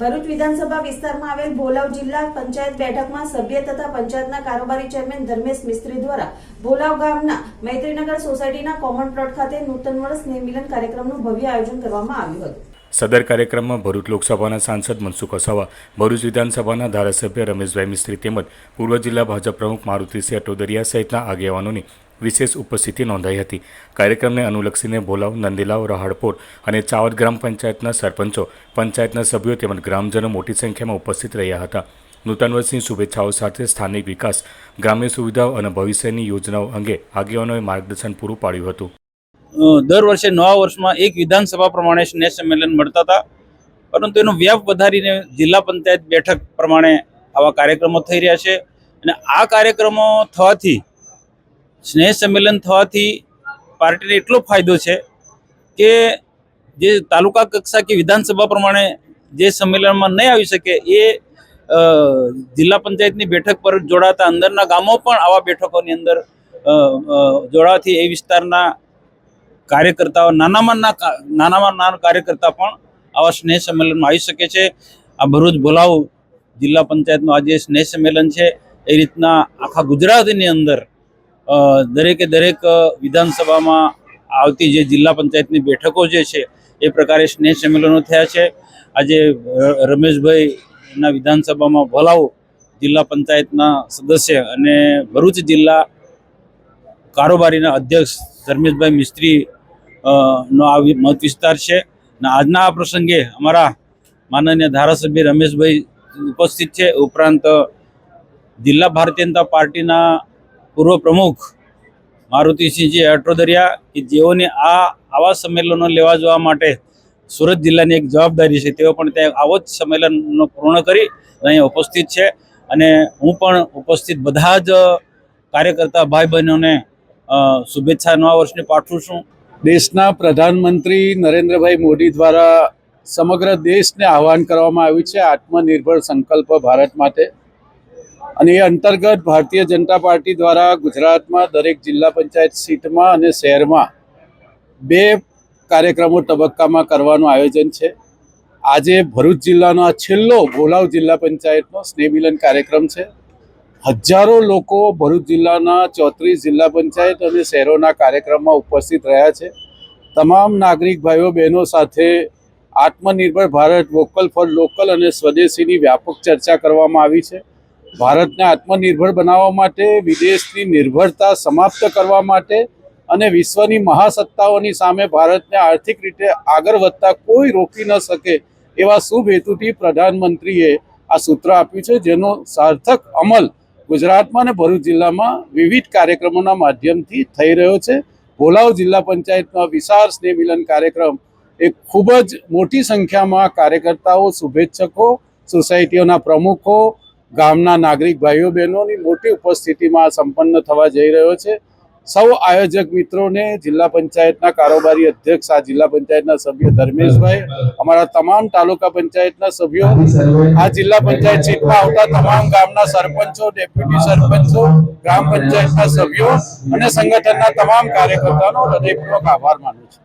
ભરૂચ વિધાનસભા વિસ્તારમાં આવેલ ભોલાવ જિલ્લા પંચાયત બેઠકમાં સભ્ય તથા પંચાયતના કારોબારી ચેરમેન ધર્મેશ મિસ્ત્રી દ્વારા ભોલાવ ગામના મૈત્રીનગર સોસાયટીના કોમન પ્લોટ ખાતે નૂતન વર્ષ સ્નેહમિલન કાર્યક્રમનું ભવ્ય આયોજન કરવામાં આવ્યું હતું. સદર કાર્યક્રમમાં ભરૂચ લોકસભાના સાંસદ મનસુખ વસાવા ભરૂચ વિધાનસભાના ધારાસભ્ય રમેશભાઈ મિસ્ત્રી તેમજ પૂર્વ જિલ્લા ભાજપ પ્રમુખ મારુતિસિંહ અટોદરિયા સહિતના આગેવાનોની વિશેષ ઉપસ્થિતિ નોંધાઈ હતી. કાર્યક્રમને અનુલક્ષીને ભોલાવ, નંદીલાવ, રહાડપોર અને ચાવદ ગ્રામ પંચાયતના સરપંચો, પંચાયતના સભ્યો તેમજ ગ્રામજનો મોટી સંખ્યામાં ઉપસ્થિત રહ્યા હતા. નૂતન વર્ષની શુભેચ્છાઓ સાથે સ્થાનિક વિકાસ, ગ્રામ્ય સુવિધાઓ અને ભવિષ્યની યોજનાઓ અંગે આગેવાનોએ માર્ગદર્શન પૂરું પાડ્યું હતું. દર વર્ષે નવા વર્ષમાં એક વિધાનસભા પ્રમાણે સ્નેહ સંમેલન મળતા હતા. પરંતુ એનો વ્યાપ વધારીને જિલ્લા પંચાયત બેઠક પ્રમાણે આવા કાર્યક્રમો થઈ રહ્યા છે. અને આ કાર્યક્રમો થવાથી સ્નેહ સંમેલન થવાથી પાર્ટીને એટલો ફાયદો છે કે જે તાલુકા કક્ષા કે વિધાનસભા પ્રમાણે જે સંમેલનમાં નહીં આવી શકે એ જિલ્લા પંચાયતની બેઠક પર જોડાતા અંદરના ગામો પણ આવા બેઠકોની અંદર જોડાવાથી એ વિસ્તારના કાર્યકર્તાઓ નાનામાં નાનામાં નાના કાર્યકર્તા પણ આવા સ્નેહ સંમેલનમાં આવી શકે છે. આ ભરૂચ ભોલાવ જિલ્લા પંચાયતનું આજે સ્નેહ સંમેલન છે, એ રીતના આખા ગુજરાતની અંદર દરેકે દરેક વિધાનસભામાં આવતી જે જિલ્લા પંચાયતની બેઠકો જે છે, એ પ્રકારે સ્નેહ સંમેલનો થયા છે. આજે રમેશભાઈના વિધાનસભામાં ભલાઉ જિલ્લા પંચાયતના સદસ્ય અને ભરૂચ જિલ્લા કારોબારીના અધ્યક્ષ ધર્મેશભાઈ મિસ્ત્રી નો આ મત વિસ્તાર છે. અને આજના આ પ્રસંગે અમારા માનનીય ધારાસભ્ય રમેશભાઈ ઉપસ્થિત છે. ઉપરાંત જિલ્લા ભારતીય જનતા પાર્ટીના પૂર્વ પ્રમુખ મારુતિસિંહજી અટોદરિયા કે જેઓને આ આવા સંમેલનો લેવા જવા માટે સુરત જિલ્લાની એક જવાબદારી છે, તેઓ પણ ત્યાં આવો જ સંમેલનનો પૂર્ણ કરી અહીંયા ઉપસ્થિત છે. અને હું પણ ઉપસ્થિત બધા જ કાર્યકર્તા ભાઈ બહેનોને શુભેચ્છા નવા વર્ષને પાઠવું છું. દેશના પ્રધાનમંત્રી નરેન્દ્રભાઈ મોદી દ્વારા સમગ્ર દેશને આહવાન કરવામાં આવ્યું છે આત્મનિર્ભર સંકલ્પ ભારત માટે. અને એ અંતર્ગત ભારતીય જનતા પાર્ટી દ્વારા ગુજરાતમાં દરેક જિલ્લા પંચાયત સીટમાં અને શહેરમાં બે કાર્યક્રમો તબક્કામાં કરવાનું આયોજન છે. આજે ભરૂચ જિલ્લાનો આ છેલ્લો ભોલાવ જિલ્લા પંચાયતનો સ્નેહમિલન કાર્યક્રમ છે. હજારો લોકો ભરૂચ જિલ્લાના ચોત્રીસ જિલ્લા પંચાયત અને શહેરોના કાર્યક્રમમાં ઉપસ્થિત રહ્યા છે. તમામ નાગરિક ભાઈઓ બહેનો સાથે આત્મનિર્ભર ભારત વોકલ ફોર લોકલ અને સ્વદેશીની વ્યાપક ચર્ચા કરવામાં આવી છે. ભારતને આત્મનિર્ભર બનાવવા માટે, વિદેશની નિર્ભરતા સમાપ્ત કરવા માટે અને વિશ્વની મહાસત્તાઓની સામે ભારતને આર્થિક રીતે આગળ વધતા કોઈ રોકી ન શકે એવા શુભ હેતુથી પ્રધાનમંત્રીએ આ સૂત્ર આપ્યું છે, જેનો સાર્થક અમલ ગુજરાતમાં અને ભરૂચ જિલ્લામાં વિવિધ કાર્યક્રમોના માધ્યમથી થઈ રહ્યો છે. ભોલાવ જિલ્લા પંચાયતમાં વિશાળ સ્નેહ મિલન કાર્યક્રમ એ ખૂબ જ મોટી સંખ્યામાં કાર્યકર્તાઓ, શુભેચ્છકો, સોસાયટીઓના પ્રમુખો ગામના નાગરિક ભાઈઓ બહેનોની મોટી ઉપસ્થિતિમાં સંપન્ન થવા જઈ રહ્યો છે. સૌ આયોજક મિત્રોને જિલ્લા પંચાયતના કારોબારી અધ્યક્ષ, આ જિલ્લા પંચાયતના સભ્ય ધર્મેશભાઈ, અમારા તમામ તાલુકા પંચાયતના સભ્યો, આ જિલ્લા પંચાયત સીટમાં આવતા તમામ ગામના સરપંચો, ડેપ્યુટી સરપંચો, ગ્રામ પંચાયતના સભ્યો અને સંગઠનના તમામ કાર્યકર્તાનો હૃદયપૂર્વક આભાર માનું છું.